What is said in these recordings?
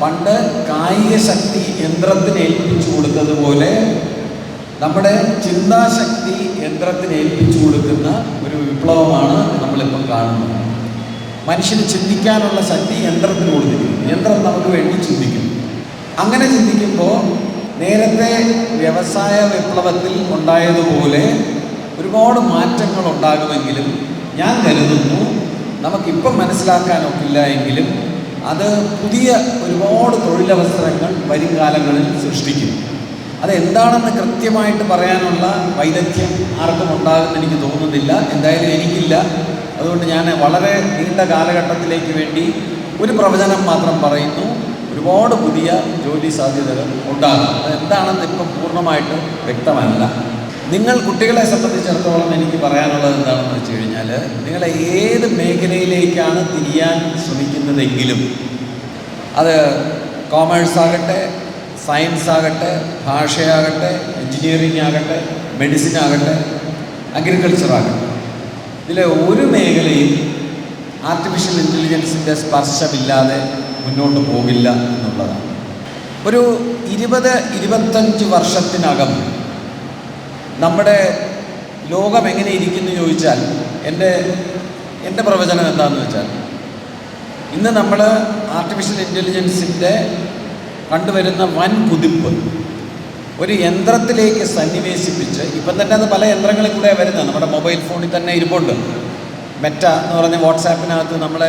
പണ്ട് കായിക ശക്തി യന്ത്രത്തിന് ഏൽപ്പിച്ചു കൊടുത്തതുപോലെ നമ്മുടെ ചിന്താശക്തി യന്ത്രത്തിന് ഏൽപ്പിച്ചു കൊടുക്കുന്ന ഒരു വിപ്ലവമാണ് നമ്മളിപ്പം കാണുന്നത്. മനുഷ്യന് ചിന്തിക്കാനുള്ള ശക്തി യന്ത്രത്തിന് കൊടുത്തിരിക്കുന്നു യന്ത്രം നമുക്ക് വേണ്ടി ചിന്തിക്കും അങ്ങനെ ചിന്തിക്കുമ്പോൾ നേരത്തെ വ്യവസായ വിപ്ലവത്തിൽ ഉണ്ടായതുപോലെ ഒരുപാട് മാറ്റങ്ങൾ ഉണ്ടാകുമെങ്കിലും ഞാൻ കരുതുന്നു നമുക്കിപ്പം മനസ്സിലാക്കാനൊക്കില്ല എങ്കിലും അത് പുതിയ ഒരുപാട് തൊഴിലവസരങ്ങൾ വരും കാലങ്ങളിൽ സൃഷ്ടിക്കും അതെന്താണെന്ന് കൃത്യമായിട്ട് പറയാനുള്ള വൈദഗ്ധ്യം ആർക്കും ഉണ്ടാകുമെന്ന് എനിക്ക് തോന്നുന്നില്ല. എന്തായാലും എനിക്കില്ല. അതുകൊണ്ട് ഞാൻ വളരെ നീണ്ട കാലഘട്ടത്തിലേക്ക് വേണ്ടി ഒരു പ്രവചനം മാത്രം പറയുന്നു. ഒരുപാട് പുതിയ ജോലി സാധ്യതകൾ ഉണ്ടാകും. അതെന്താണെന്ന് ഇപ്പം പൂർണമായിട്ട് വ്യക്തമല്ല. നിങ്ങൾ കുട്ടികളെ സംബന്ധിച്ചിടത്തോളം എനിക്ക് പറയാനുള്ളത് എന്താണെന്ന് വെച്ച് കഴിഞ്ഞാൽ നിങ്ങളെ ഏത് മേഖലയിലേക്കാണ് തിരിയാൻ ശ്രമിക്കുന്നതെങ്കിലും അത് കോമേഴ്സ് ആകട്ടെ സയൻസ് ആകട്ടെ ഭാഷയാകട്ടെ എൻജിനീയറിംഗ് ആകട്ടെ മെഡിസിൻ ആകട്ടെ അഗ്രികൾച്ചർ ആകട്ടെ. ഇതിലെ ഒരു മേഖലയും ആർട്ടിഫിഷ്യൽ ഇന്റലിജൻസിന്റെ സ്പർശമില്ലാതെ മുന്നോട്ട് പോകില്ല എന്നുള്ളതാണ്. ഒരു ഇരുപത് ഇരുപത്തഞ്ച് വർഷത്തിനകം നമ്മുടെ ലോകം എങ്ങനെ ഇരിക്കുന്നു ചോദിച്ചാൽ എന്റെ എന്റെ പ്രവചനം എന്താണെന്ന് വെച്ചാൽ ഇന്ന് നമ്മൾ ആർട്ടിഫിഷ്യൽ ഇന്റലിജൻസിന്റെ കണ്ടുവരുന്ന വൻ കുതിപ്പ്. ഒരു യന്ത്രത്തിലേക്ക് സന്നിവേശിപ്പിച്ച് ഇപ്പം തന്നെ അത് പല യന്ത്രങ്ങളിൽ കൂടെ വരുന്നത്. നമ്മുടെ മൊബൈൽ ഫോണിൽ തന്നെ ഇരിപ്പുണ്ട്. മെറ്റ എന്ന് പറഞ്ഞ വാട്സാപ്പിനകത്ത് നമ്മൾ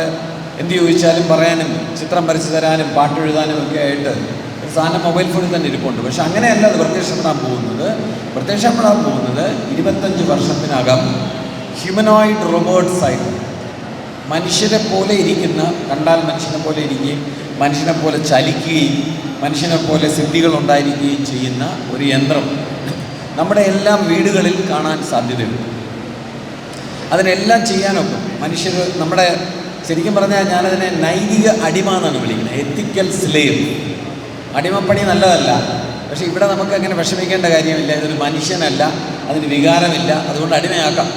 എന്ത് ചോദിച്ചാലും പറയാനും ചിത്രം വരച്ചു തരാനും പാട്ട് എഴുതാനും ഒക്കെ ആയിട്ട് ഒരു സാധനം മൊബൈൽ ഫോണിൽ തന്നെ ഇരിപ്പുണ്ട്. പക്ഷെ അങ്ങനെയല്ല അത് പ്രത്യക്ഷപ്പെടാൻ പോകുന്നത്. പ്രത്യക്ഷപ്പെടാൻ പോകുന്നത് ഇരുപത്തഞ്ച് വർഷത്തിനകം ഹ്യൂമനോയിഡ് റോബോട്ട്സ് ആയിട്ട്. മനുഷ്യരെ പോലെ ഇരിക്കുന്ന കണ്ടാൽ മനുഷ്യനെ പോലെ ഇരിക്കുകയും മനുഷ്യനെ പോലെ ചലിക്കുകയും മനുഷ്യനെ പോലെ സിദ്ധികൾ ഉണ്ടായിരിക്കുകയും ചെയ്യുന്ന ഒരു യന്ത്രം നമ്മുടെ എല്ലാം വീടുകളിൽ കാണാൻ സാധ്യതയുണ്ട്. അതിനെല്ലാം ചെയ്യാനൊക്കെ. മനുഷ്യർ നമ്മുടെ ശരിക്കും പറഞ്ഞാൽ ഞാനതിനെ നൈതിക അടിമ എന്നാണ് വിളിക്കുന്നത്. എത്തിക്കൽ സ്ലേവ് അടിമപ്പണി നല്ലതല്ല. പക്ഷേ ഇവിടെ നമുക്ക് അങ്ങനെ വിഷമിക്കേണ്ട കാര്യമില്ല. ഇതൊരു മനുഷ്യനല്ല. അതിന് വികാരമില്ല. അതുകൊണ്ട് അടിമയാക്കാം.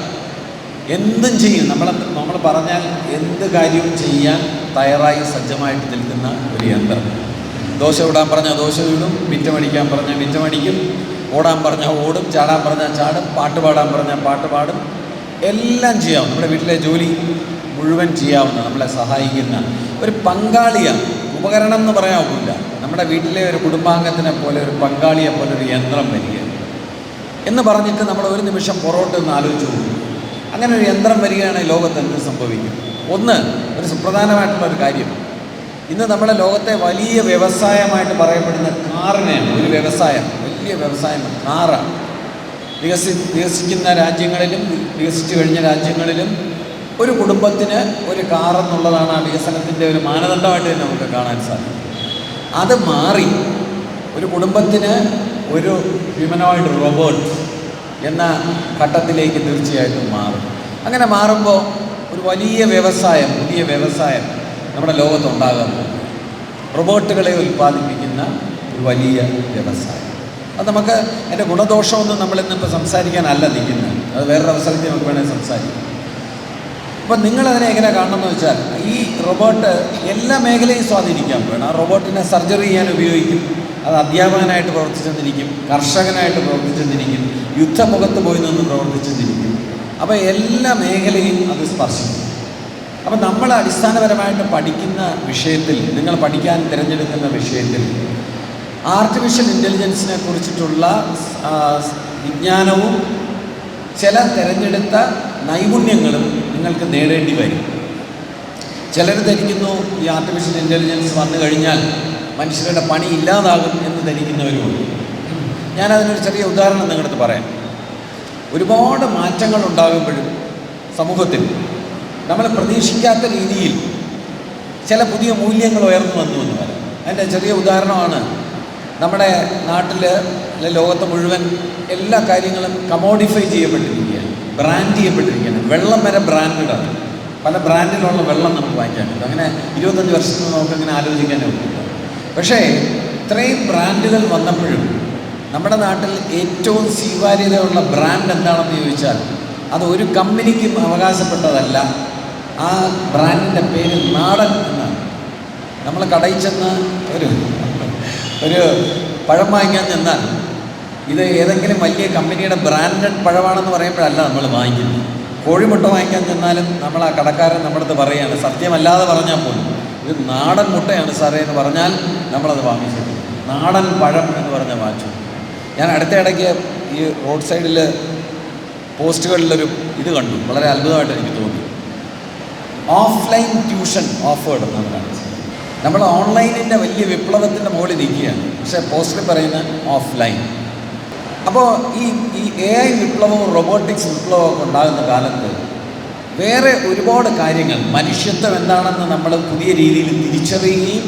എന്തും ചെയ്യും. നമ്മൾ നമ്മൾ പറഞ്ഞാൽ എന്ത് കാര്യവും ചെയ്യാൻ തയ്യാറായി സജ്ജമായിട്ട് നിൽക്കുന്ന ഒരു യന്ത്രം. ദോശ ഇടാൻ പറഞ്ഞാൽ ദോശ വീടും മിറ്റമടിക്കാൻ പറഞ്ഞാൽ മിറ്റമടിക്കും ഓടാൻ പറഞ്ഞാൽ ഓടും ചാടാൻ പറഞ്ഞാൽ ചാടും പാട്ട് പാടാൻ പറഞ്ഞാൽ പാട്ട് പാടും. എല്ലാം ചെയ്യാവും നമ്മുടെ വീട്ടിലെ ജോലി മുഴുവൻ ചെയ്യാവുന്ന നമ്മളെ സഹായിക്കുന്ന ഒരു പങ്കാളിയാണ്. ഉപകരണം എന്ന് പറയാവില്ല നമ്മുടെ വീട്ടിലെ ഒരു കുടുംബാംഗത്തിനെ പോലെ ഒരു പങ്കാളിയെ പോലെ ഒരു യന്ത്രം വരിക. എന്ന് പറഞ്ഞിട്ട് നമ്മൾ ഒരു നിമിഷം പുറകോട്ട് ഒന്ന് ആലോചിച്ച് പോകും അങ്ങനെ ഒരു യന്ത്രം വരികയാണെങ്കിൽ ലോകത്ത് എന്ത് സംഭവിക്കും? ഒന്ന് ഒരു സുപ്രധാനമായിട്ടുള്ള ഒരു കാര്യം. ഇന്ന് നമ്മുടെ ലോകത്തെ വലിയ വ്യവസായമായിട്ട് പറയപ്പെടുന്ന കാറിനെയാണ് ഒരു വ്യവസായം വലിയ വ്യവസായം കാറാണ്. വികസി വികസിക്കുന്ന രാജ്യങ്ങളിലും വികസിച്ചു കഴിഞ്ഞ രാജ്യങ്ങളിലും ഒരു കുടുംബത്തിന് ഒരു കാർ എന്നുള്ളതാണ് ആ വികസനത്തിന്റെ ഒരു മാനദണ്ഡമായിട്ട് തന്നെ നമുക്ക് കാണാൻ സാധിക്കും. അത് മാറി ഒരു കുടുംബത്തിന് ഒരു ഹ്യൂമനോയിഡ് റോബോട്ട് എന്ന ഘട്ടത്തിലേക്ക് തീർച്ചയായിട്ടും മാറും. അങ്ങനെ മാറുമ്പോൾ ഒരു വലിയ വ്യവസായം പുതിയ വ്യവസായം നമ്മുടെ ലോകത്തുണ്ടാകാൻ പോകും. റോബോട്ടുകളെ ഉൽപ്പാദിപ്പിക്കുന്ന ഒരു വലിയ വ്യവസായം. അത് നമുക്ക് അതിന്റെ ഗുണദോഷമൊന്നും നമ്മളിന്നിപ്പോൾ സംസാരിക്കാനല്ല നിൽക്കുന്നത്. അത് വേറൊരു അവസരത്തിൽ നമുക്ക് വേണമെങ്കിൽ സംസാരിക്കാം. അപ്പം നിങ്ങളതിനെ എങ്ങനെ കാണണമെന്ന് വെച്ചാൽ ഈ റോബോട്ട് എല്ലാ മേഖലയും സ്വാധീനിക്കാൻ വേണം ആ റോബോട്ടിനെ സർജറി ചെയ്യാൻ ഉപയോഗിക്കും. അത് അധ്യാപകനായിട്ട് പ്രവർത്തിച്ചെന്നിരിക്കും കർഷകനായിട്ട് പ്രവർത്തിച്ചെന്നിരിക്കും യുദ്ധമുഖത്ത് പോയി നിന്ന് പ്രവർത്തിച്ചെന്നിരിക്കും അപ്പോൾ എല്ലാ മേഖലയും അത് സ്പർശിക്കും. അപ്പം നമ്മൾ അടിസ്ഥാനപരമായിട്ട് പഠിക്കുന്ന വിഷയത്തിൽ നിങ്ങൾ പഠിക്കാൻ തിരഞ്ഞെടുക്കുന്ന വിഷയത്തിൽ ആർട്ടിഫിഷ്യൽ ഇന്റലിജൻസിനെ കുറിച്ചിട്ടുള്ള വിജ്ഞാനവും ചില തിരഞ്ഞെടുത്ത നൈപുണ്യങ്ങളും നിങ്ങൾക്ക് നേടേണ്ടി വരും. ചിലർ ധരിക്കുന്നു ഈ ആർട്ടിഫിഷ്യൽ ഇന്റലിജൻസ് വന്നു കഴിഞ്ഞാൽ മനുഷ്യരുടെ പണി ഇല്ലാതാകും എന്ന് ധരിക്കുന്നവരുമുണ്ട്. ഞാനതിനൊരു ചെറിയ ഉദാഹരണം നിങ്ങളടുത്ത് പറയാം. ഒരുപാട് മാറ്റങ്ങൾ ഉണ്ടാകുമ്പോഴും സമൂഹത്തിൽ നമ്മൾ പ്രതീക്ഷിക്കാത്ത രീതിയിൽ ചില പുതിയ മൂല്യങ്ങൾ ഉയർന്നു വന്നു എന്ന് പറയാം. അതിന്റെ ചെറിയ ഉദാഹരണമാണ് നമ്മുടെ നാട്ടിൽ ലോകത്ത് മുഴുവൻ എല്ലാ കാര്യങ്ങളും കമോഡിഫൈ ചെയ്യപ്പെട്ടിരിക്കുകയാണ്. ബ്രാൻഡ് ചെയ്യപ്പെട്ടിരിക്കുകയാണ്. വെള്ളം വരെ ബ്രാൻഡാണ് പല ബ്രാൻഡിലുള്ള വെള്ളം നമുക്ക് വാങ്ങിക്കാൻ പറ്റും. അങ്ങനെ ഇരുപത്തഞ്ച് വർഷത്തിൽ നമുക്ക് അങ്ങനെ ആലോചിക്കാനേ പറ്റില്ല പക്ഷേ ഇത്രയും ബ്രാൻഡുകൾ വന്നപ്പോഴും നമ്മുടെ നാട്ടിൽ ഏറ്റവും സ്വീകാര്യതയുള്ള ബ്രാൻഡ് എന്താണെന്ന് ചോദിച്ചാൽ അത് ഒരു കമ്പനിക്കും അവകാശപ്പെട്ടതല്ല. ആ ബ്രാൻഡിന്റെ പേര് നാടൻ എന്നാണ്. നമ്മൾ കടയിൽ ചെന്ന് ഒരു ഒരു പഴം വാങ്ങിക്കാൻ ചെന്നാൽ ഇത് ഏതെങ്കിലും വലിയ കമ്പനിയുടെ ബ്രാൻഡഡ് പഴമാണെന്ന് പറയുമ്പോഴല്ല നമ്മൾ വാങ്ങിക്കുന്നത്. കോഴിമുട്ട വാങ്ങിക്കാൻ ചെന്നാലും നമ്മൾ ആ കടക്കാരൻ നമ്മുടെ അടുത്ത് പറയുകയാണ് സത്യമല്ലാതെ പറഞ്ഞാൽ പോലും. ഇത് നാടൻ മുട്ടയാണ് സാറേ എന്ന് പറഞ്ഞാൽ നമ്മളത് വാങ്ങിച്ചു നാടൻ പഴം എന്ന് പറഞ്ഞ വാങ്ങിച്ചു. ഞാൻ അടുത്ത ഇടയ്ക്ക് ഈ റോഡ് സൈഡിൽ പോസ്റ്റുകളിലൊരു ഇത് കണ്ടു. വളരെ അത്ഭുതമായിട്ട് എനിക്ക് തോന്നി. ഓഫ്ലൈൻ ട്യൂഷൻ ഓഫേർഡ് എന്നാണ് നമ്മൾ ഓൺലൈനിന്റെ വലിയ വിപ്ലവത്തിന്റെ മുകളിൽ നിൽക്കുകയാണ് പക്ഷേ പോസ്റ്റിൽ പറയുന്ന ഓഫ്ലൈൻ. അപ്പോൾ ഈ ഈ എ ഐ വിപ്ലവവും റോബോട്ടിക്സ് വിപ്ലവവും ഉണ്ടാകുന്ന കാലത്ത് വേറെ ഒരുപാട് കാര്യങ്ങൾ. മനുഷ്യത്വം എന്താണെന്ന് നമ്മൾ പുതിയ രീതിയിൽ തിരിച്ചറിയുകയും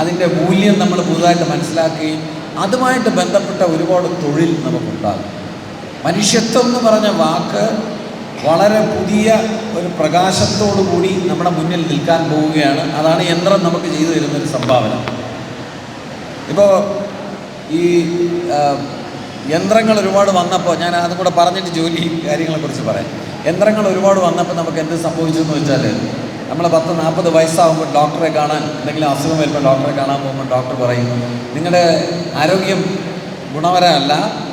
അതിന്റെ മൂല്യം നമ്മൾ പുതുതായിട്ട് മനസ്സിലാക്കുകയും അതുമായിട്ട് ബന്ധപ്പെട്ട ഒരുപാട് തൊഴിൽ നമുക്കുണ്ടാകും. മനുഷ്യത്വം എന്ന് പറഞ്ഞ വാക്ക് വളരെ പുതിയ ഒരു പ്രകാശത്തോടു കൂടി നമ്മുടെ മുന്നിൽ നിൽക്കാൻ പോവുകയാണ്. അതാണ് യന്ത്രം നമുക്ക് ചെയ്തു തരുന്നൊരു സംഭാവന. ഇപ്പോൾ ഈ യന്ത്രങ്ങൾ ഒരുപാട് വന്നപ്പോൾ ഞാൻ അതും കൂടെ പറഞ്ഞിട്ട് ജോലി കാര്യങ്ങളെക്കുറിച്ച് പറയാം. യന്ത്രങ്ങൾ ഒരുപാട് വന്നപ്പോൾ നമുക്ക് എന്ത് സംഭവിച്ചു എന്ന് വെച്ചാൽ നമ്മൾ പത്ത് നാൽപ്പത് വയസ്സാകുമ്പോൾ ഡോക്ടറെ കാണാൻ എന്തെങ്കിലും അസുഖം വരുമ്പോൾ ഡോക്ടറെ കാണാൻ പോകുമ്പോൾ ഡോക്ടർ പറയും നിങ്ങളുടെ ആരോഗ്യം ഗുണപരമല്ല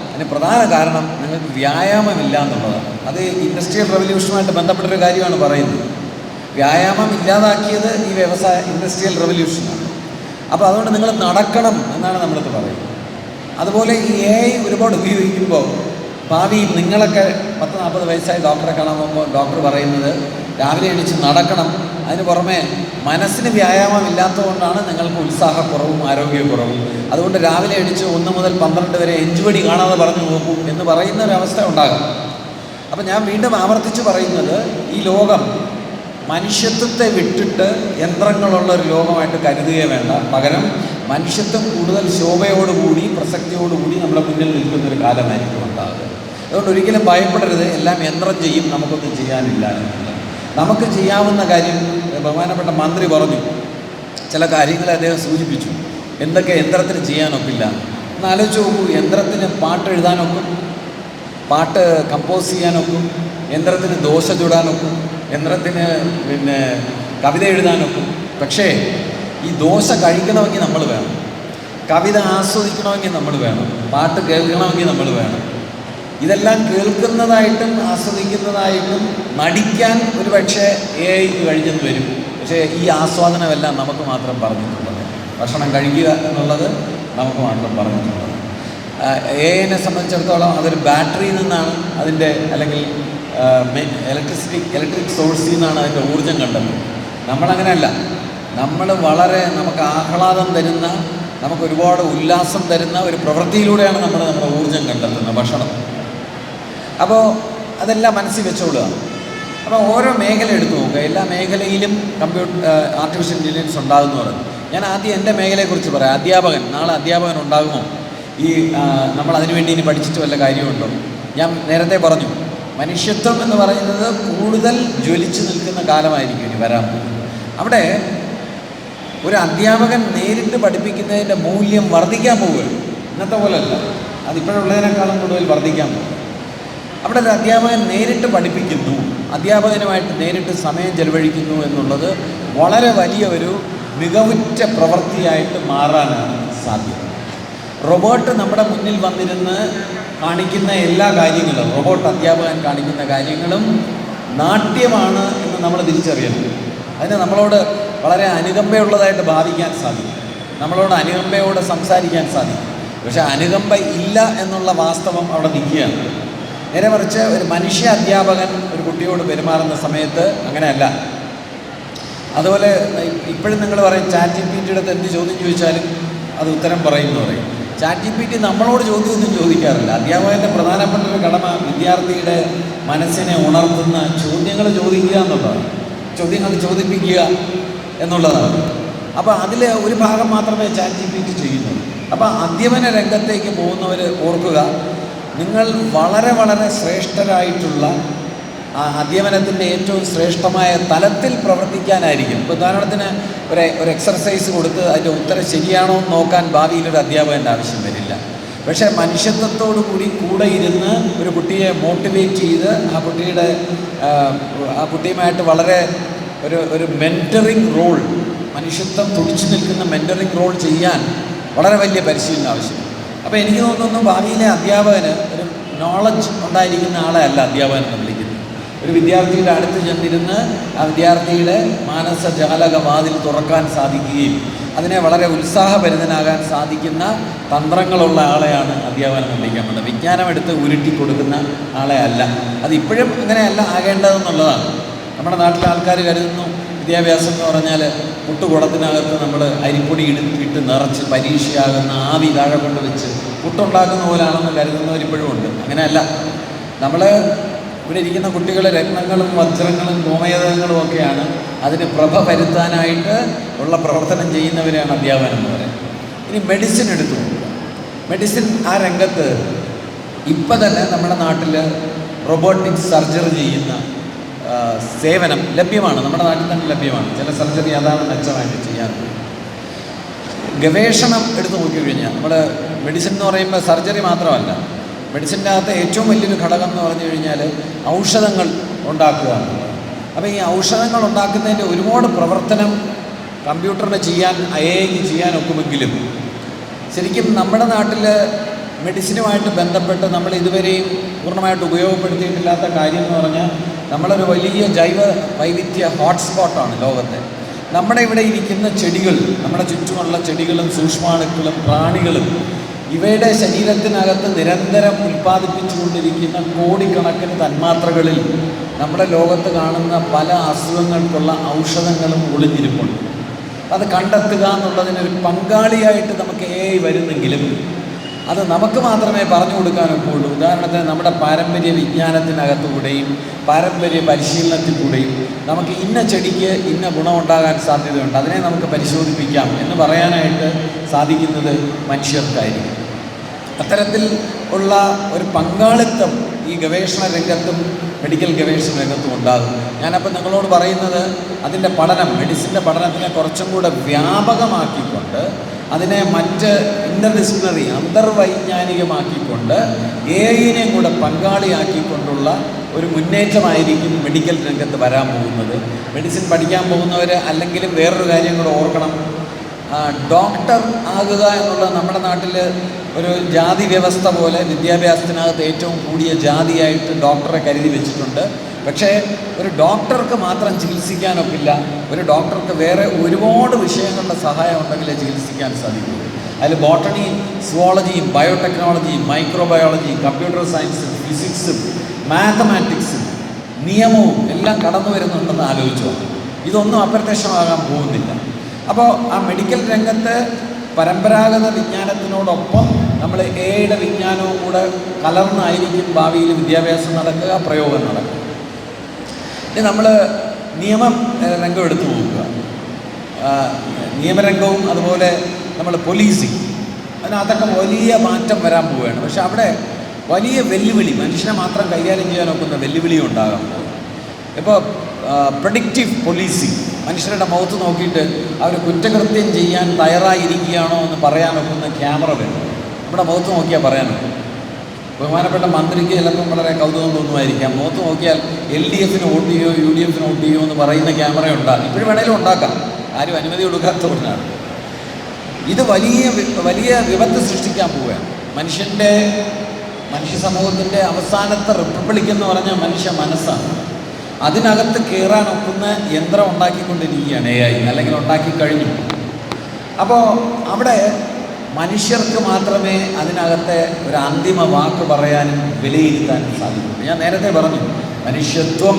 അതിന് പ്രധാന കാരണം നിങ്ങൾക്ക് വ്യായാമമില്ല എന്നുള്ളതാണ്. അത് ഇൻഡസ്ട്രിയൽ റവല്യൂഷനുമായിട്ട് ബന്ധപ്പെട്ടൊരു കാര്യമാണ് പറയുന്നത്. വ്യായാമം ഇല്ലാതാക്കിയത് ഈ വ്യവസായ ഇൻഡസ്ട്രിയൽ റവല്യൂഷനാണ്. അപ്പോൾ അതുകൊണ്ട് നിങ്ങൾ നടക്കണം എന്നാണ് നമ്മളിത് പറയുന്നത്. അതുപോലെ ഈ എ ഒരുപാട് ഉപയോഗിക്കുമ്പോൾ ഭാവിയിൽ നിങ്ങളൊക്കെ പത്ത് നാൽപ്പത് വയസ്സായി ഡോക്ടറെ കാണാൻ പോകുമ്പോൾ ഡോക്ടർ പറയുന്നത് രാവിലെ എണീച്ച് നടക്കണം. അതിന് പുറമെ മനസ്സിന് വ്യായാമം ഇല്ലാത്തതുകൊണ്ടാണ് നിങ്ങൾക്ക് ഉത്സാഹക്കുറവും ആരോഗ്യക്കുറവും. അതുകൊണ്ട് രാവിലെ എണീച്ച് ഒന്ന് മുതൽ പന്ത്രണ്ട് വരെ എഞ്ചുപടി കാണാതെ പറഞ്ഞു നോക്കൂ എന്ന് പറയുന്ന ഒരവസ്ഥ ഉണ്ടാകും. അപ്പം ഞാൻ വീണ്ടും ആവർത്തിച്ച് പറയുന്നത് ഈ ലോകം മനുഷ്യത്വത്തെ വിട്ടിട്ട് യന്ത്രങ്ങളുള്ള ഒരു ലോകമായിട്ട് കരുതുകയേ വേണ്ട. പകരം മനുഷ്യത്വം കൂടുതൽ ശോഭയോടുകൂടി പ്രസക്തിയോടുകൂടി നമ്മുടെ മുന്നിൽ നിൽക്കുന്ന ഒരു കാലമായിരിക്കും ഉണ്ടാകുക അതുകൊണ്ട് ഒരിക്കലും ഭയപ്പെടരുത്. എല്ലാം യന്ത്രം ചെയ്യും. നമുക്കൊന്നും ചെയ്യാനില്ല നമുക്ക് ചെയ്യാവുന്ന കാര്യം ബഹുമാനപ്പെട്ട മന്ത്രി പറഞ്ഞു. ചില കാര്യങ്ങൾ അദ്ദേഹം സൂചിപ്പിച്ചു. എന്തൊക്കെ യന്ത്രത്തിന് ചെയ്യാനൊക്കില്ല. ഒന്ന് ആലോചിച്ച് നോക്കൂ. യന്ത്രത്തിന് പാട്ട് എഴുതാനൊക്കും. പാട്ട് കമ്പോസ് ചെയ്യാനൊക്കും. യന്ത്രത്തിന് ദോശ ചുടാനൊക്കും. യന്ത്രത്തിന് പിന്നെ കവിത എഴുതാനൊക്കും. പക്ഷേ ഈ ദോശ കഴിക്കണമെങ്കിൽ നമ്മൾ വേണം. കവിത ആസ്വദിക്കണമെങ്കിൽ നമ്മൾ വേണം. പാട്ട് കേൾക്കണമെങ്കിൽ നമ്മൾ വേണം. ഇതെല്ലാം കേൾക്കുന്നതായിട്ടും ആസ്വദിക്കുന്നതായിട്ടും നടിക്കാൻ ഒരു പക്ഷേ എ കഴിഞ്ഞെന്ന് വരും. പക്ഷേ ഈ ആസ്വാദനമെല്ലാം നമുക്ക് മാത്രം പറഞ്ഞിട്ടുള്ളത്. ഭക്ഷണം കഴിക്കുക എന്നുള്ളത് നമുക്ക് മാത്രം പറഞ്ഞിട്ടുള്ളത്. എ സംബന്ധിച്ചിടത്തോളം അതൊരു ബാറ്ററിയിൽ നിന്നാണ് അതിന്റെ അല്ലെങ്കിൽ ഇലക്ട്രിസിറ്റി ഇലക്ട്രിക് സോഴ്സിൽ നിന്നാണ് അതിന്റെ ഊർജം കണ്ടത് നമ്മളങ്ങനെയല്ല. നമ്മൾ വളരെ നമുക്ക് ആഹ്ലാദം തരുന്ന നമുക്ക് ഒരുപാട് ഉല്ലാസം തരുന്ന ഒരു പ്രവൃത്തിയിലൂടെയാണ് നമ്മൾ നമ്മുടെ ഊർജം കണ്ടെത്തുന്നത് ഭക്ഷണം. അപ്പോൾ അതെല്ലാം മനസ്സിൽ വെച്ചോളുക. അപ്പോൾ ഓരോ മേഖല എടുത്തു നോക്കുക. എല്ലാ മേഖലയിലും കമ്പ്യൂട്ടർ ആർട്ടിഫിഷ്യൽ ഇന്റലിജൻസ് ഉണ്ടാകുമെന്ന് പറഞ്ഞു ഞാൻ ആദ്യം എന്റെ മേഖലയെക്കുറിച്ച് പറയാം. അധ്യാപകൻ നാളെ അധ്യാപകൻ ഉണ്ടാകുമോ? ഈ നമ്മൾ അതിനുവേണ്ടി ഇനി പഠിച്ചിട്ട് വല്ല കാര്യമുണ്ടോ? ഞാൻ നേരത്തെ പറഞ്ഞു മനുഷ്യത്വം എന്ന് പറയുന്നത് കൂടുതൽ ജ്വലിച്ചു നിൽക്കുന്ന കാലമായിരിക്കും ഇനി വരാൻ അവിടെ ഒരു അധ്യാപകൻ നേരിട്ട് പഠിപ്പിക്കുന്നതിന്റെ മൂല്യം വർദ്ധിക്കാൻ പോവുകയാണ്. ഇന്നത്തെ പോലെയല്ല. അതിപ്പോഴുള്ളതിനേക്കാളും കൂടുതൽ വർദ്ധിക്കാൻ പോകും അവിടെ ഒരു അധ്യാപകൻ നേരിട്ട് പഠിപ്പിക്കുന്നു. അധ്യാപകനുമായിട്ട് നേരിട്ട് സമയം ചെലവഴിക്കുന്നു എന്നുള്ളത് വളരെ വലിയ ഒരു മികവുറ്റ പ്രവൃത്തിയായിട്ട് മാറാനാണ് സാധ്യത. റോബോട്ട് നമ്മുടെ മുന്നിൽ വന്നിരുന്ന് കാണിക്കുന്ന എല്ലാ കാര്യങ്ങളും റോബോട്ട് അധ്യാപകൻ കാണിക്കുന്ന കാര്യങ്ങളും നാട്യമാണ് എന്ന് നമ്മൾ തിരിച്ചറിയണം. അതിന് നമ്മളോട് വളരെ അനുകമ്പയുള്ളതായിട്ട് ബാധിക്കാൻ സാധിക്കും. നമ്മളോട് അനുകമ്പയോടെ സംസാരിക്കാൻ സാധിക്കും. പക്ഷേ അനുകമ്പ ഇല്ല എന്നുള്ള വാസ്തവം അവിടെ നിൽക്കുകയാണ്. നേരെ മറിച്ച് ഒരു മനുഷ്യ അധ്യാപകൻ ഒരു കുട്ടിയോട് പെരുമാറുന്ന സമയത്ത് അങ്ങനെയല്ല. അതുപോലെ ഇപ്പോഴും നിങ്ങൾ പറയും ചാറ്റ് ജി പി ടിയുടെ അടുത്ത് എന്ത് ചോദ്യം ചോദിച്ചാലും അത് ഉത്തരം പറയും എന്ന് പറയും. ചാറ്റ് ജി പി ടി നമ്മളോട് ചോദ്യമൊന്നും ചോദിക്കാറില്ല. അധ്യാപകന്റെ പ്രധാനപ്പെട്ട ഒരു കടമ വിദ്യാർത്ഥിയുടെ മനസ്സിനെ ഉണർത്തുന്ന ചോദ്യങ്ങൾ ചോദിക്കുക എന്നുള്ളതാണ്. ചോദ്യങ്ങൾ ചോദിപ്പിക്കുക എന്നുള്ളതാണ്. അപ്പോൾ അതിൽ ഒരു ഭാഗം മാത്രമേ ചാറ്റ് ജി പി ടി ചെയ്യുന്നുള്ളൂ അപ്പോൾ അധ്യപന രംഗത്തേക്ക് പോകുന്നവർ ഓർക്കുക നിങ്ങൾ വളരെ വളരെ ശ്രേഷ്ഠരായിട്ടുള്ള ആ അധ്യാപനത്തിന്റെ ഏറ്റവും ശ്രേഷ്ഠമായ തലത്തിൽ പ്രവർത്തിക്കാനായിരിക്കും. ഇപ്പോൾ ഉദാഹരണത്തിന് ഒരു ഒരു എക്സർസൈസ് കൊടുത്ത് അതിന്റെ ഉത്തരം ശരിയാണോ എന്ന് നോക്കാൻ ഭാവിയിലൊരു അധ്യാപകന്റെ ആവശ്യം വരില്ല. പക്ഷേ മനുഷ്യത്വത്തോടു കൂടി കൂടെ ഇരുന്ന് ഒരു കുട്ടിയെ മോട്ടിവേറ്റ് ചെയ്ത് ആ കുട്ടിയുടെ ആ കുട്ടിയുമായിട്ട് വളരെ ഒരു ഒരു മെന്ററിങ് റോൾ മനുഷ്യത്വം തുടിച്ചു നിൽക്കുന്ന മെന്ററിങ് റോൾ ചെയ്യാൻ വളരെ വലിയ പരിശീലനം ആവശ്യമാണ്. അപ്പോൾ എനിക്ക് തോന്നുന്നു ഭാവിയിലെ അധ്യാപകന് ഒരു നോളജ് ഉണ്ടായിരിക്കുന്ന ആളെ അല്ല അധ്യാപകൻ എന്ന് വിളിക്കുന്നത്. ഒരു വിദ്യാർത്ഥിയുടെ അടുത്ത് ചെന്നിരുന്ന് ആ വിദ്യാർത്ഥിയുടെ മാനസജാലക വാതിൽ തുറക്കാൻ സാധിക്കുകയും അതിനെ വളരെ ഉത്സാഹഭരിതനാകാൻ സാധിക്കുന്ന തന്ത്രങ്ങളുള്ള ആളെയാണ് അധ്യാപനം വിളിക്കാൻ പറ്റുന്നത് വിജ്ഞാനം എടുത്ത് ഉരുട്ടി കൊടുക്കുന്ന ആളെ അല്ല. അത് ഇപ്പോഴും അങ്ങനെയല്ല ആകേണ്ടതെന്നുള്ളതാണ്. നമ്മുടെ നാട്ടിലെ ആൾക്കാർ കരുതുന്നു വിദ്യാഭ്യാസം എന്ന് പറഞ്ഞാൽ പുട്ടുകുടത്തിനകത്ത് നമ്മൾ അരിപ്പൊടി ഇടി ഇട്ട് നിറച്ച് പരീക്ഷയാകുന്ന ആവി താഴെ കൊണ്ട് വെച്ച് പുട്ടുണ്ടാക്കുന്ന പോലാണെന്ന് കരുതുന്നവർ ഇപ്പോഴും ഉണ്ട്. അങ്ങനെയല്ല. നമ്മൾ ഇവിടെ ഇരിക്കുന്ന കുട്ടികൾ രത്നങ്ങളും വജ്രങ്ങളും ഗോമയതങ്ങളും ഒക്കെയാണ് അതിന് പ്രഭ വരുത്താനായിട്ട് ഉള്ള പ്രവർത്തനം ചെയ്യുന്നവരെയാണ് അധ്യാപനം എന്ന് പറയുന്നത്. ഇനി മെഡിസിൻ എടുത്തു മെഡിസിൻ ആ രംഗത്ത് ഇപ്പം തന്നെ നമ്മുടെ നാട്ടിൽ റോബോട്ടിക് സർജറി ചെയ്യുന്ന സേവനം ലഭ്യമാണ്. നമ്മുടെ നാട്ടിൽ തന്നെ ലഭ്യമാണ്. ചില സർജറി അതാണ് മെച്ചമായിട്ട് ചെയ്യാറുണ്ട് ഗവേഷണം എടുത്തു നോക്കിക്കഴിഞ്ഞാൽ നമ്മൾ മെഡിസിൻ എന്ന് പറയുമ്പോൾ സർജറി മാത്രമല്ല മെഡിസിന്റെ അകത്ത് ഏറ്റവും വലിയൊരു ഘടകം എന്ന് പറഞ്ഞു കഴിഞ്ഞാൽ ഔഷധങ്ങൾ ഉണ്ടാക്കുക. അപ്പോൾ ഈ ഔഷധങ്ങൾ ഉണ്ടാക്കുന്നതിന്റെ ഒരുപാട് പ്രവർത്തനം കമ്പ്യൂട്ടറിന് ചെയ്യാൻ അയക്ക് ചെയ്യാൻ ഒക്കുമെങ്കിലും ശരിക്കും നമ്മുടെ നാട്ടിൽ മെഡിസിനുമായിട്ട് ബന്ധപ്പെട്ട് നമ്മൾ ഇതുവരെയും പൂർണമായിട്ട് ഉപയോഗപ്പെടുത്തിയിട്ടില്ലാത്ത കാര്യം എന്ന് പറഞ്ഞാൽ നമ്മളൊരു വലിയ ജൈവ വൈവിധ്യ ഹോട്ട്സ്പോട്ടാണ് ലോകത്തെ. നമ്മുടെ ഇവിടെ ഇരിക്കുന്ന ചെടികൾ നമ്മുടെ ചുറ്റുമുള്ള ചെടികളും സൂക്ഷ്മാണുക്കളും പ്രാണികളും ഇവയുടെ ശരീരത്തിനകത്ത് നിരന്തരം ഉൽപ്പാദിപ്പിച്ചുകൊണ്ടിരിക്കുന്ന കോടിക്കണക്കിന് തന്മാത്രകളിൽ നമ്മുടെ ലോകത്ത് കാണുന്ന പല അസുഖങ്ങൾക്കുള്ള ഔഷധങ്ങളും ഒളിഞ്ഞിരിപ്പുണ്ട്. അത് കണ്ടെത്തുക എന്നുള്ളതിനൊരു പങ്കാളിയായിട്ട് നമുക്ക് ഏ വരുന്നെങ്കിലും അത് നമുക്ക് മാത്രമേ പറഞ്ഞു കൊടുക്കാനൊക്കുള്ളൂ ഉദാഹരണത്തിന് നമ്മുടെ പാരമ്പര്യ വിജ്ഞാനത്തിനകത്തുകൂടെയും പാരമ്പര്യ പരിശീലനത്തിൽ കൂടെയും നമുക്ക് ഇന്ന ചെടിക്ക് ഇന്ന ഗുണമുണ്ടാകാൻ സാധ്യതയുണ്ട് അതിനെ നമുക്ക് പരിശോധിപ്പിക്കാം എന്ന് പറയാനായിട്ട് സാധിക്കുന്നത് മനുഷ്യർക്കായിരിക്കും. അത്തരത്തിൽ ഉള്ള ഒരു പങ്കാളിത്തം ഈ ഗവേഷണ രംഗത്തും മെഡിക്കൽ ഗവേഷണ രംഗത്തും ഉണ്ടാകും. ഞാനപ്പോൾ നിങ്ങളോട് പറയുന്നത് അതിന്റെ പഠനം മെഡിസിന്റെ പഠനത്തിനെ കുറച്ചും കൂടെ വ്യാപകമാക്കിക്കൊണ്ട് അതിനെ മറ്റ് ഇന്റർഡിസിപ്ലിനറി അന്തർവൈജ്ഞാനികമാക്കിക്കൊണ്ട് എ കൂടെ പങ്കാളിയാക്കിക്കൊണ്ടുള്ള ഒരു മുന്നേറ്റമായിരിക്കും മെഡിക്കൽ രംഗത്ത് വരാൻ പോകുന്നത്. മെഡിസിൻ പഠിക്കാൻ പോകുന്നവർ അല്ലെങ്കിലും വേറൊരു കാര്യം കൂടെ ഓർക്കണം. ഡോക്ടർ ആകുക എന്നുള്ള നമ്മുടെ നാട്ടിൽ ഒരു ജാതി വ്യവസ്ഥ പോലെ വിദ്യാഭ്യാസത്തിനകത്ത് ഏറ്റവും കൂടിയ ജാതിയായിട്ട് ഡോക്ടറെ കരുതി വെച്ചിട്ടുണ്ട്. പക്ഷേ ഒരു ഡോക്ടർക്ക് മാത്രം ചികിത്സിക്കാനൊക്കില്ല. ഒരു ഡോക്ടർക്ക് വേറെ ഒരുപാട് വിഷയങ്ങളുടെ സഹായം ഉണ്ടെങ്കിലേ ചികിത്സിക്കാൻ സാധിക്കൂ. അതിൽ ബോട്ടണിയും സുവോളജിയും ബയോടെക്നോളജിയും മൈക്രോബയോളജിയും കമ്പ്യൂട്ടർ സയൻസും ഫിസിക്സും മാത്തമാറ്റിക്സും നിയമവും എല്ലാം കടന്നു വരുന്നുണ്ടെന്ന് ആലോചിച്ചു ഇതൊന്നും അപ്രത്യക്ഷമാകാൻ പോകുന്നില്ല. അപ്പോൾ ആ മെഡിക്കൽ രംഗത്ത് പരമ്പരാഗത വിജ്ഞാനത്തിനോടൊപ്പം നമ്മൾ എയുടെ വിജ്ഞാനവും കൂടെ കലർന്നായിരിക്കും ഭാവിയിൽ വിദ്യാഭ്യാസം നടക്കുക പ്രയോഗം നടക്കുക. ഇനി നമ്മൾ നിയമം രംഗം എടുത്തു നോക്കുക. നിയമരംഗവും അതുപോലെ നമ്മൾ പോലീസിങ് അതിനകത്തൊക്കെ വലിയ മാറ്റം വരാൻ പോവുകയാണ്. പക്ഷെ അവിടെ വലിയ വെല്ലുവിളി മനുഷ്യനെ മാത്രം കൈകാര്യം ചെയ്യാൻ നോക്കുന്ന വെല്ലുവിളിയും ഉണ്ടാകാൻ പോകും ഇപ്പോൾ പ്രഡിക്റ്റീവ് പോലീസിങ് മനുഷ്യരുടെ മുഖത്ത് നോക്കിയിട്ട് അവർ കുറ്റകൃത്യം ചെയ്യാൻ തയ്യാറായിരിക്കുകയാണോ എന്ന് പറയാൻ നോക്കുന്ന ക്യാമറ വരും നമ്മുടെ മുഖത്ത് നോക്കിയാൽ പറയാനൊക്കും ബഹുമാനപ്പെട്ട മന്ത്രിക്ക് ചിലപ്പം വളരെ കൗതുകം തോന്നുമായിരിക്കാം. മുഖത്ത് നോക്കിയാൽ എൽ ഡി എഫിന് വോട്ട് ചെയ്യോ യു ഡി എഫിന് വോട്ട് ചെയ്യോ എന്ന് പറയുന്ന ക്യാമറ ഉണ്ടാകും ഇപ്പോഴും വേണേലും ഉണ്ടാക്കാം. ആരും അനുമതി കൊടുക്കാത്തതുകൊണ്ടാണ് ഇത് വലിയ വലിയ വിപത്ത് സൃഷ്ടിക്കാൻ പോവുകയാണ്. മനുഷ്യന്റെ മനുഷ്യ സമൂഹത്തിന്റെ അവസാനത്തെ റിപ്പബ്ലിക് എന്ന് പറഞ്ഞാൽ മനുഷ്യ മനസ്സാണ്. അതിനകത്ത് കയറാൻ ഒക്കുന്ന യന്ത്രം ഉണ്ടാക്കിക്കൊണ്ടിരിക്കുകയാണ് എ ഐ അല്ലെങ്കിൽ ഉണ്ടാക്കി കഴിഞ്ഞു. അപ്പോൾ അവിടെ മനുഷ്യർക്ക് മാത്രമേ അതിനകത്തെ ഒരു അന്തിമ വാക്ക് പറയാനും വിലയിരുത്താനും സാധിക്കുള്ളൂ ഞാൻ നേരത്തെ പറഞ്ഞു മനുഷ്യത്വം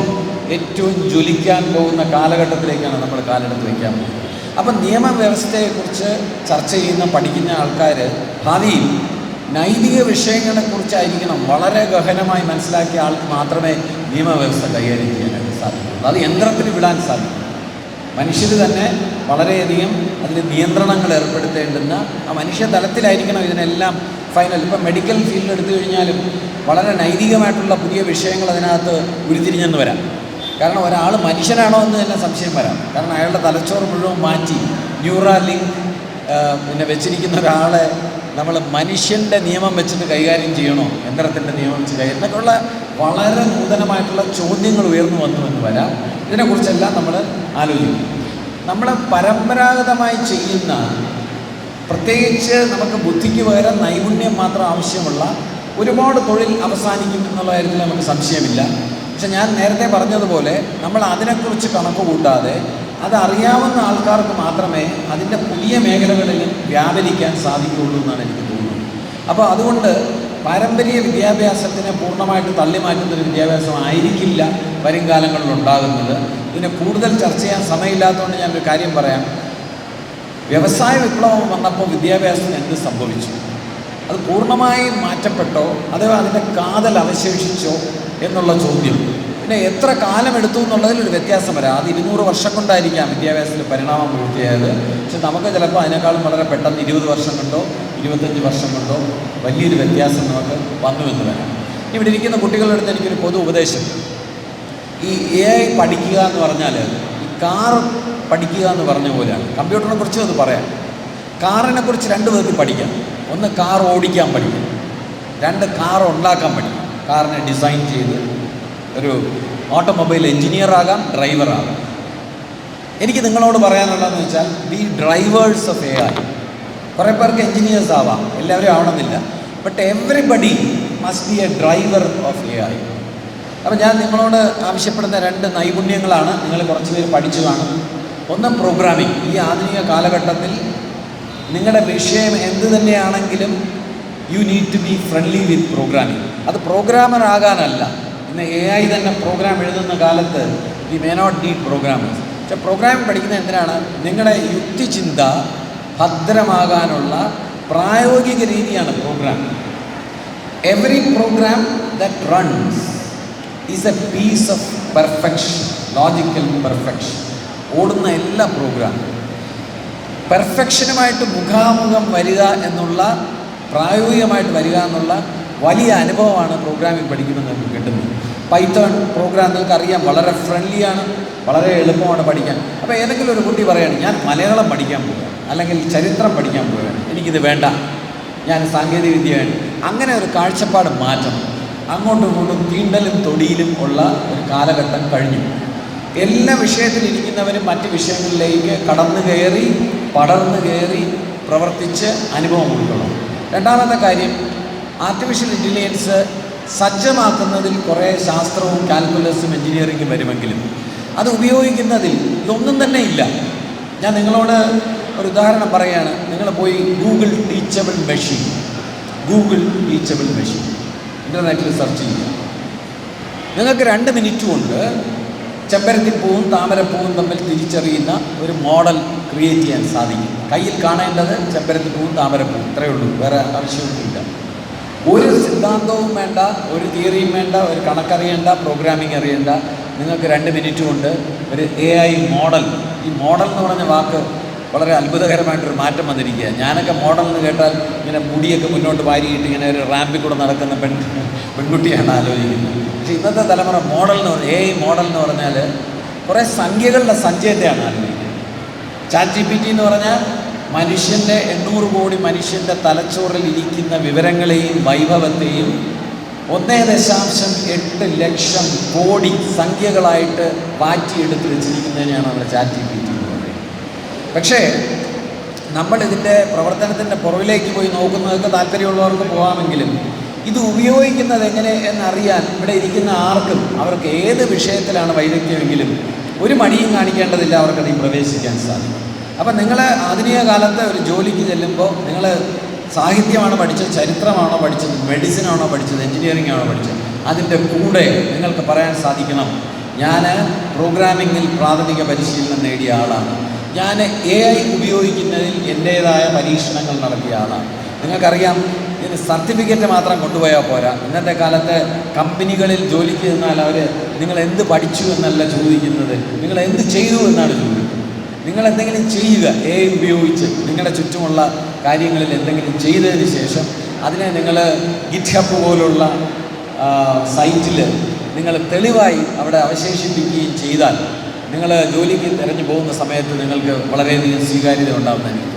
ഏറ്റവും ജ്വലിക്കാൻ പോകുന്ന കാലഘട്ടത്തിലേക്കാണ് നമ്മൾ കാലെടുത്ത് വയ്ക്കാൻ പോകുന്നത്. അപ്പം നിയമവ്യവസ്ഥയെക്കുറിച്ച് ചർച്ച ചെയ്യുന്ന പഠിക്കുന്ന ആൾക്കാർ ഭാവിയിൽ നൈതിക വിഷയങ്ങളെക്കുറിച്ചായിരിക്കണം വളരെ ഗഹനമായി മനസ്സിലാക്കിയ ആൾക്ക് മാത്രമേ നിയമവ്യവസ്ഥ കൈകാര്യം ചെയ്യാനായിട്ട് സാധിക്കുള്ളൂ അത് യന്ത്രത്തിന് വിടാൻ സാധിക്കും. മനുഷ്യർ തന്നെ വളരെയധികം അതിന് നിയന്ത്രണങ്ങൾ ഏർപ്പെടുത്തേണ്ടുന്ന ആ മനുഷ്യ തലത്തിലായിരിക്കണം ഇതിനെല്ലാം ഫൈനൽ ഇപ്പം മെഡിക്കൽ ഫീൽഡ് എടുത്തു കഴിഞ്ഞാലും വളരെ നൈതികമായിട്ടുള്ള പുതിയ വിഷയങ്ങൾ അതിനകത്ത് ഉരുത്തിരിഞ്ഞെന്ന് വരാം. കാരണം ഒരാൾ മനുഷ്യനാണോ എന്ന് തന്നെ സംശയം വരാം. കാരണം അയാളുടെ തലച്ചോറ് മുഴുവൻ മാറ്റി. ന്യൂറാലിങ്ക് പിന്നെ വെച്ചിരിക്കുന്ന ഒരാളെ നമ്മൾ മനുഷ്യന്റെ നിയമം വെച്ചിട്ട് കൈകാര്യം ചെയ്യണോ? യന്ത്രത്തിന്റെ നിയമം വെച്ച് കൈകാര്യം എന്നൊക്കെയുള്ള വളരെ നൂതനമായിട്ടുള്ള ചോദ്യങ്ങൾ ഉയർന്നു വന്നു എന്ന് വരാം. ഇതിനെക്കുറിച്ചെല്ലാം നമ്മൾ ആലോചിക്കും. നമ്മൾ പരമ്പരാഗതമായി ചെയ്യുന്ന പ്രത്യേകിച്ച് നമുക്ക് ബുദ്ധിക്ക് പകരം നൈപുണ്യം മാത്രം ആവശ്യമുള്ള ഒരുപാട് തൊഴിൽ അവസാനിക്കും എന്നുള്ള കാര്യത്തിൽ നമുക്ക് സംശയമില്ല. പക്ഷെ ഞാൻ നേരത്തെ പറഞ്ഞതുപോലെ നമ്മൾ അതിനെക്കുറിച്ച് കണക്ക് കൂട്ടാതെ അതറിയാവുന്ന ആൾക്കാർക്ക് മാത്രമേ അതിന്റെ പുതിയ മേഖലകളിൽ വ്യാപരിക്കാൻ സാധിക്കുകയുള്ളൂ എന്നാണ് എനിക്ക് തോന്നുന്നത്. അപ്പോൾ അതുകൊണ്ട് പാരമ്പര്യ വിദ്യാഭ്യാസത്തിനെ പൂർണമായിട്ട് തള്ളി മാറ്റുന്ന ഒരു വിദ്യാഭ്യാസം ആയിരിക്കില്ല വരും കാലങ്ങളിൽ ഉണ്ടാകുന്നത്. ഇതിനെ കൂടുതൽ ചർച്ച ചെയ്യാൻ സമയമില്ലാത്തതുകൊണ്ട് ഞാനൊരു കാര്യം പറയാം. വ്യവസായ വിപ്ലവം വന്നപ്പോൾ വിദ്യാഭ്യാസത്തിന് എന്ത് സംഭവിച്ചു? അത് പൂർണമായും മാറ്റപ്പെട്ടോ? അതോ അതിന്റെ കാതൽ അവശേഷിച്ചോ എന്നുള്ള ചോദ്യം? പിന്നെ എത്ര കാലം എടുത്തു എന്നുള്ളതിൽ ഒരു വ്യത്യാസം വരാം. അത് ഇരുന്നൂറ് വർഷം കൊണ്ടായിരിക്കാം വിദ്യാഭ്യാസത്തിൽ പരിണാമം പൂർത്തിയായത്. പക്ഷെ നമുക്ക് ചിലപ്പോൾ അതിനേക്കാളും വളരെ പെട്ടെന്ന് ഇരുപത് വർഷം കൊണ്ടോ ഇരുപത്തഞ്ച് വർഷം കൊണ്ടോ വലിയൊരു വ്യത്യാസം നമുക്ക് വന്നു എന്ന് വരാം. ഇവിടെ ഇരിക്കുന്ന കുട്ടികളുടെ അടുത്ത് എനിക്കൊരു പൊതു ഉപദേശം. ഈ എ ഐ പഠിക്കുക എന്ന് പറഞ്ഞാൽ ഈ കാർ പഠിക്കുക എന്ന് പറഞ്ഞ പോലെയാണ്. കമ്പ്യൂട്ടറിനെ കുറിച്ച് അത് പറയാം. കാറിനെ കുറിച്ച് രണ്ട് പേർക്ക് പഠിക്കാം. ഒന്ന് കാർ ഓടിക്കാൻ പഠിക്കാം. രണ്ട് കാർ ഉണ്ടാക്കാൻ പഠിക്കാം. കാറിനെ ഡിസൈൻ ചെയ്ത് ഒരു ഓട്ടോമൊബൈൽ എഞ്ചിനീയർ ആകാം ഡ്രൈവർ ആകാം. എനിക്ക് നിങ്ങളോട് പറയാനുള്ളതെന്ന് വെച്ചാൽ B drivers of A I കുറേ പേർക്ക് എഞ്ചിനീയേഴ്സ് ആവാം എല്ലാവരും ആവണമെന്നില്ല. But everybody must be a driver of A I അപ്പോൾ ഞാൻ നിങ്ങളോട് ആവശ്യപ്പെടുന്ന രണ്ട് നൈപുണ്യങ്ങളാണ് നിങ്ങൾ കുറച്ച് പേര് പഠിച്ചു കാണും ഒന്ന് പ്രോഗ്രാമിംഗ് ഈ ആധുനിക കാലഘട്ടത്തിൽ നിങ്ങളുടെ വിഷയം എന്ത് തന്നെയാണെങ്കിലും you need to be friendly with programming അത് പ്രോഗ്രാമർ ആകാനല്ല. ഇന്ന് എ ഐ തന്നെ പ്രോഗ്രാം എഴുതുന്ന കാലത്ത് we may not need programmers പക്ഷെ പ്രോഗ്രാമിംഗ് പഠിക്കുന്നത് എന്തിനാണ്? നിങ്ങളുടെ യുക്തിചിന്ത ഭദ്രമാകാനുള്ള പ്രായോഗിക രീതിയാണ് program every program that runs is a piece of perfection logical perfection ഓടുന്ന എല്ലാ പ്രോഗ്രാമും പെർഫെക്ഷനുമായിട്ട് മുഖാമുഖം വരിക എന്നുള്ള പ്രായോഗികമായിട്ട് വരിക എന്നുള്ള വലിയ അനുഭവമാണ് പ്രോഗ്രാമിംഗ് പഠിക്കുമ്പോൾ നമുക്ക് കിട്ടുന്നത്. പൈത്തൺ പ്രോഗ്രാം നിങ്ങൾക്ക് അറിയാം വളരെ ഫ്രണ്ട്ലിയാണ് വളരെ എളുപ്പമാണ് പഠിക്കാൻ. അപ്പോൾ ഏതെങ്കിലും ഒരു കുട്ടി പറയുകയാണ് ഞാൻ മലയാളം പഠിക്കാൻ പോവുകയാണ്. അല്ലെങ്കിൽ ചരിത്രം പഠിക്കാൻ പോവുകയാണ്. എനിക്കിത് വേണ്ട. ഞാൻ സാങ്കേതികവിദ്യ അങ്ങനെ ഒരു കാഴ്ചപ്പാട് മാറ്റണം അങ്ങോട്ടും ഇങ്ങോട്ടും തീണ്ടലും തൊടിയിലും ഉള്ള ഒരു കാലഘട്ടം കഴിഞ്ഞു. എല്ലാ വിഷയത്തിലിരിക്കുന്നവരും മറ്റ് വിഷയങ്ങളിലേക്ക് കടന്നു കയറി പടർന്നു കയറി പ്രവർത്തിച്ച് അനുഭവം ഉൾക്കൊള്ളണം രണ്ടാമത്തെ കാര്യം ആർട്ടിഫിഷ്യൽ ഇന്റലിജൻസ് സജ്ജമാക്കുന്നതിൽ കുറേ ശാസ്ത്രവും കാൽക്കുലസും എഞ്ചിനീയറിംഗും വരുമെങ്കിലും അത് ഉപയോഗിക്കുന്നതിൽ ഇതൊന്നും തന്നെ ഇല്ല. ഞാൻ നിങ്ങളോട് ഒരു ഉദാഹരണം പറയുകയാണ് നിങ്ങൾ പോയി Google teachable machine Google teachable machine ഇന്റർനെറ്റിൽ സെർച്ച് ചെയ്യുക. നിങ്ങൾക്ക് രണ്ട് മിനിറ്റ് കൊണ്ട് ചെമ്പരത്തിപ്പൂവും താമരപ്പൂവും തമ്മിൽ തിരിച്ചറിയുന്ന ഒരു മോഡൽ ക്രിയേറ്റ് ചെയ്യാൻ സാധിക്കും. കയ്യിൽ കാണേണ്ടത് ചെമ്പരത്തിപ്പൂവും താമരപ്പൂവും. ഇത്രയേ ഉള്ളൂ. വേറെ ആവശ്യമൊന്നുമില്ല. ഒരു സിദ്ധാന്തവും വേണ്ട ഒരു തിയറിയും വേണ്ട ഒരു കണക്കറിയേണ്ട പ്രോഗ്രാമിംഗ് അറിയേണ്ട. നിങ്ങൾക്ക് രണ്ട് മിനിറ്റ് കൊണ്ട് ഒരു എ ഐ മോഡൽ. ഈ മോഡൽ എന്ന് പറഞ്ഞ വാക്ക് വളരെ അത്ഭുതകരമായിട്ടൊരു മാറ്റം വന്നിരിക്കുക ഞാനൊക്കെ മോഡൽ എന്ന് കേട്ടാൽ ഇങ്ങനെ മുടിയൊക്കെ മുന്നോട്ട് വാരിയിട്ട് ഇങ്ങനെ ഒരു റാമ്പിൽ കൂടെ നടക്കുന്ന പെൺ പെൺകുട്ടിയാണ് ആലോചിക്കുന്നത്. പക്ഷേ ഇന്നത്തെ തലമുറ മോഡൽ എന്ന് പറഞ്ഞാൽ എ ഐ മോഡൽ എന്ന് പറഞ്ഞാൽ കുറേ സംഖ്യകളുടെ സഞ്ചയത്തെയാണ് ആലോചിക്കുന്നത്. ചാറ്റ് ജി പി ടി എന്ന് പറഞ്ഞാൽ മനുഷ്യന്റെ എണ്ണൂറ് കോടി മനുഷ്യന്റെ തലച്ചോറിൽ ഇരിക്കുന്ന വിവരങ്ങളെയും വൈഭവത്തെയും ഒന്നേ ദശാംശം എട്ട് ലക്ഷം കോടി സംഖ്യകളായിട്ട് മാറ്റിയെടുത്ത് വെച്ചിരിക്കുന്നതിനെയാണ് നമ്മുടെ ചാറ്റ് ജി പി ടി എന്ന് പറയുന്നത് പക്ഷേ നമ്മളിതിന്റെ പ്രവർത്തനത്തിന്റെ പുറകിലേക്ക് പോയി നോക്കുന്നതൊക്കെ താല്പര്യമുള്ളവർക്ക് പോകാമെങ്കിലും ഇത് ഉപയോഗിക്കുന്നത് എങ്ങനെ എന്നറിയാൻ ഇവിടെ ഇരിക്കുന്ന ആർക്കും അവർക്ക് ഏത് വിഷയത്തിലാണ് വൈദഗ്ധ്യമെങ്കിലും ഒരു മടിയും കാണിക്കേണ്ടതില്ല അവർക്കതിൽ പ്രവേശിക്കാൻ സാധിക്കും. അപ്പം നിങ്ങൾ ആധുനിക കാലത്ത് ഒരു ജോലിക്ക് ചെല്ലുമ്പോൾ നിങ്ങൾ സാഹിത്യമാണോ പഠിച്ചത് ചരിത്രമാണോ പഠിച്ചത് മെഡിസിനാണോ പഠിച്ചത് എഞ്ചിനീയറിംഗ് ആണോ പഠിച്ചത്? അതിന്റെ കൂടെ നിങ്ങൾക്ക് പറയാൻ സാധിക്കണം. ഞാൻ പ്രോഗ്രാമിങ്ങിൽ പ്രാഥമിക പരിശീലനം നേടിയ ആളാണ്. ഞാൻ എ ഐ ഉപയോഗിക്കുന്നതിൽ എന്റേതായ പരീക്ഷണങ്ങൾ നടത്തിയ ആളാണ്. നിങ്ങൾക്കറിയാം ഇതിന് സർട്ടിഫിക്കറ്റ് മാത്രം കൊണ്ടുപോയാൽ പോരാ. ഇന്നത്തെ കാലത്ത് കമ്പനികളിൽ ജോലിക്ക് നിന്നാൽ അവർ നിങ്ങൾ എന്ത് പഠിച്ചു എന്നല്ല ചോദിക്കുന്നത് നിങ്ങൾ എന്ത് ചെയ്തു എന്നാണ് ചോദിക്കുന്നത്. നിങ്ങൾ എന്തെങ്കിലും ചെയ്യുക എ ഉപയോഗിച്ച് നിങ്ങളുടെ ചുറ്റുമുള്ള കാര്യങ്ങളിൽ എന്തെങ്കിലും ചെയ്തതിന് ശേഷം അതിനെ നിങ്ങൾ ഗിറ്റ് ഹബ് പോലുള്ള സൈറ്റിൽ നിങ്ങൾ തെളിവായി അവിടെ അവശേഷിപ്പിക്കുകയും ചെയ്താൽ നിങ്ങൾ ജോലിക്ക് തിരഞ്ഞു പോകുന്ന സമയത്ത് നിങ്ങൾക്ക് വളരെയധികം സ്വീകാര്യത ഉണ്ടാകുന്നതായിരിക്കും